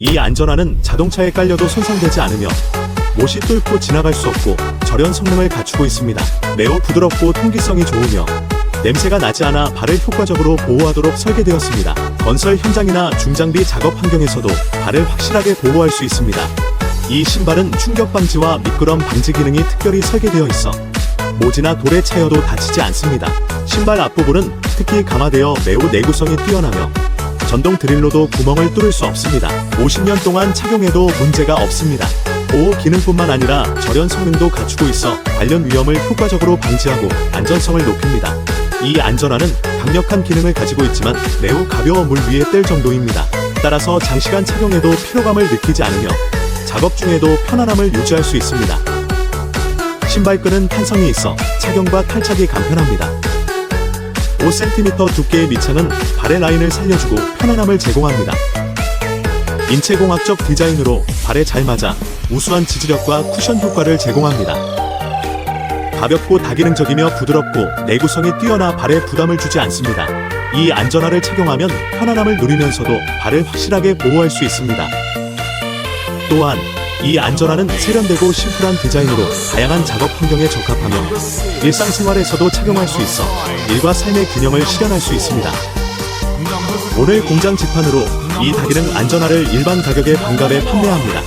이 안전화는 자동차에 깔려도 손상되지 않으며 못이 뚫고 지나갈 수 없고 절연 성능을 갖추고 있습니다. 매우 부드럽고 통기성이 좋으며 냄새가 나지 않아 발을 효과적으로 보호하도록 설계되었습니다. 건설 현장이나 중장비 작업 환경에서도 발을 확실하게 보호할 수 있습니다. 이 신발은 충격 방지와 미끄럼 방지 기능이 특별히 설계되어 있어 모지나 돌에 차여도 다치지 않습니다. 신발 앞부분은 특히 강화되어 매우 내구성이 뛰어나며 전동 드릴로도 구멍을 뚫을 수 없습니다. 50년 동안 착용해도 문제가 없습니다. 보호 기능뿐만 아니라 절연 성능도 갖추고 있어 관련 위험을 효과적으로 방지하고 안전성을 높입니다. 이 안전화는 강력한 기능을 가지고 있지만 매우 가벼워 물 위에 뜰 정도입니다. 따라서 장시간 착용해도 피로감을 느끼지 않으며 작업 중에도 편안함을 유지할 수 있습니다. 신발끈은 탄성이 있어 착용과 탈착이 간편합니다. 5cm 두께의 밑창은 발의 라인을 살려주고 편안함을 제공합니다. 인체공학적 디자인으로 발에 잘 맞아 우수한 지지력과 쿠션 효과를 제공합니다. 가볍고 다기능적이며 부드럽고 내구성이 뛰어나 발에 부담을 주지 않습니다. 이 안전화를 착용하면 편안함을 누리면서도 발을 확실하게 보호할 수 있습니다. 또한 이 안전화는 세련되고 심플한 디자인으로 다양한 작업 환경에 적합하며 일상생활에서도 착용할 수 있어 일과 삶의 균형을 실현할 수 있습니다. 오늘 공장 직판으로 이 다기능 안전화를 일반 가격에 반값에 판매합니다.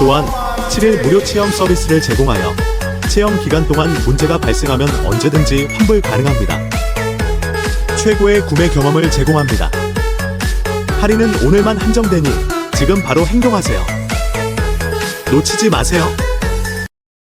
또한 7일 무료 체험 서비스를 제공하여 체험 기간 동안 문제가 발생하면 언제든지 환불 가능합니다. 최고의 구매 경험을 제공합니다. 할인은 오늘만 한정되니 지금 바로 행동하세요. 놓치지 마세요.